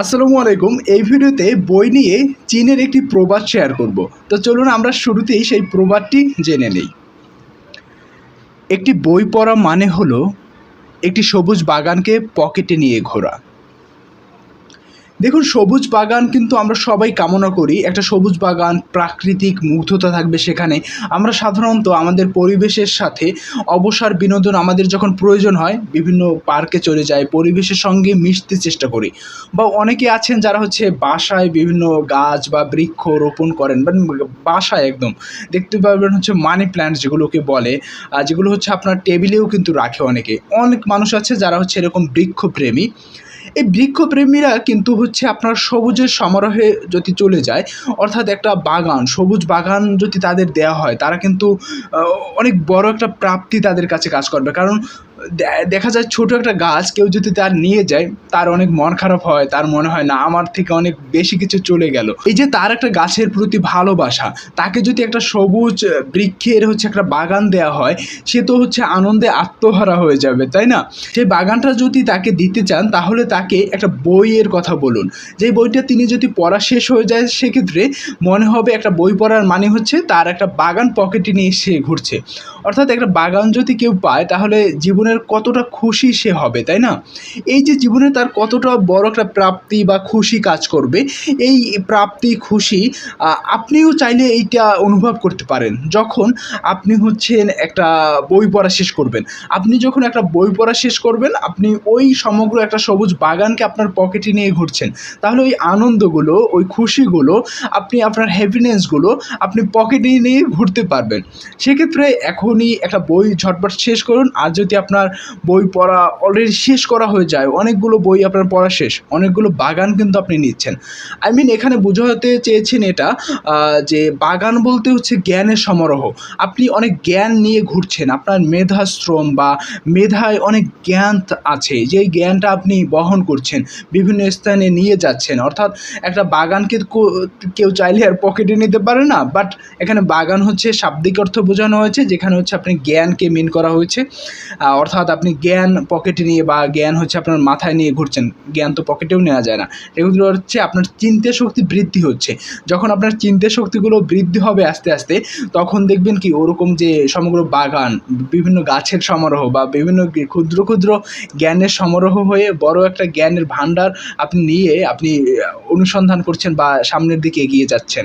আসসালামু আলাইকুম। এই ভিডিওতে বই নিয়ে চীনের একটি প্রবাদ শেয়ার করব। তো চলুন আমরা শুরুতেই সেই প্রবাদটি জেনে নেই। একটি বই পড়া মানে হলো একটি সবুজ বাগানকে পকেটে নিয়ে ঘোরা। দেখুন, সবুজ বাগান কিন্তু আমরা সবাই কামনা করি। একটা সবুজ বাগান, প্রাকৃতিক মুগ্ধতা থাকবে সেখানে। আমরা সাধারণত আমাদের পরিবেশের সাথে অবসর বিনোদন আমাদের যখন প্রয়োজন হয়, বিভিন্ন পার্কে চলে যাই, পরিবেশের সঙ্গে মিশতে চেষ্টা করি। বা অনেকে আছেন যারা হচ্ছে বাসায় বিভিন্ন গাছ বা বৃক্ষ রোপণ করেন, বা বাসায় একদম। দেখতে পাবেন হচ্ছে মানি প্ল্যান্ট যেগুলোকে বলে আর যেগুলো হচ্ছে আপনার টেবিলেও কিন্তু রাখে অনেকে। অনেক মানুষ আছে যারা হচ্ছে এরকম বৃক্ষপ্রেমী। এই বৃক্ষপ্রেমীরা কিন্তু হচ্ছে আপনার সবুজের সমারোহে যদি চলে যায়, অর্থাৎ একটা বাগান, সবুজ বাগান যদি তাদের দেওয়া হয়, তারা কিন্তু অনেক বড় একটা প্রাপ্তি তাদের কাছে কাজ করবে। কারণ দেখা যায় ছোট একটা গাছ কেউ যদি তার নিয়ে যায়, তার অনেক মন খারাপ হয়, তার মনে হয়, না, আমার থেকে অনেক বেশি কিছু চলে গেল। এই যে তার একটা গাছের প্রতি ভালোবাসা, তাকে যদি একটা সবুজ বৃক্ষের হচ্ছে একটা বাগান দেওয়া হয়, সে তো হচ্ছে আনন্দে আত্মহারা হয়ে যাবে, তাই না? সেই বাগানটা যদি তাকে দিতে চান, তাহলে তাকে একটা বইয়ের কথা বলুন। যে বইটা তিনি যদি পড়া শেষ হয়ে যায়, সেক্ষেত্রে মনে হবে একটা বই পড়ার মানে হচ্ছে তার একটা বাগান পকেটে নিয়ে সে ঘুরছে। অর্থাৎ একটা বাগান যদি কেউ পায়, তাহলে জীবনের কতটা খুশি সে হবে, তাই না? এই যে জীবনে তার কতটা বড় একটা প্রাপ্তি বা খুশি কাজ করবে, এই প্রাপ্তি, খুশি আপনিও চাইলে এইটা অনুভব করতে পারেন। যখন আপনি হচ্ছেন একটা বই পড়া শেষ করবেন, আপনি যখন একটা বই পড়া শেষ করবেন, আপনি ওই সমগ্র একটা সবুজ বাগানকে আপনার পকেটে নিয়ে ঘুরছেন, তাহলে ওই আনন্দগুলো, ওই খুশিগুলো, আপনি আপনার হ্যাপিনেসগুলো আপনি পকেটে নিয়ে ঘুরতে পারবেন। সেক্ষেত্রে এখনই একটা বই ঝটপট শেষ করুন। আর যদি আপনার বই পড়া অলরেডি শেষ করা হয়ে যায়, অনেকগুলো বই আপনার পড়া শেষ, অনেকগুলো বাগান কিন্তু আপনি নিচ্ছেন। আই মিন এখানে বোঝাতে চেয়েছেন এটা যে বাগান বলতে হচ্ছে জ্ঞানের সমারোহ। আপনি অনেক জ্ঞান নিয়ে ঘুরছেন, আপনার মেধাশ্রম বা মেধায় অনেক জ্ঞান আছে। যেই জ্ঞানটা আপনি বহন করছেন, বিভিন্ন স্থানে নিয়ে যাচ্ছেন, অর্থাৎ একটা বাগানকে কেউ চাইলে আর পকেটে নিতে পারে না বাট এখানে বাগান হচ্ছে শাব্দিক অর্থ বোঝানো হয়েছে, যেখানে হচ্ছে আপনি জ্ঞানকে মিন করা হয়েছে। অর্থাৎ আপনি জ্ঞান পকেটে নিয়ে বা জ্ঞান হচ্ছে আপনার মাথায় নিয়ে ঘুরছেন। জ্ঞান তো পকেটেও নেওয়া যায় না। এগুলো হচ্ছে আপনার চিন্তা শক্তি বৃদ্ধি হচ্ছে। যখন আপনার চিন্তা শক্তিগুলো বৃদ্ধি হবে আস্তে আস্তে, তখন দেখবেন কি ওরকম যে সমগ্র বাগান, বিভিন্ন গাছের সমারোহ বা বিভিন্ন ক্ষুদ্র ক্ষুদ্র জ্ঞানের সমারোহ হয়ে বড় একটা জ্ঞানের ভাণ্ডার আপনি নিয়ে আপনি অনুসন্ধান করছেন বা সামনের দিকে এগিয়ে যাচ্ছেন।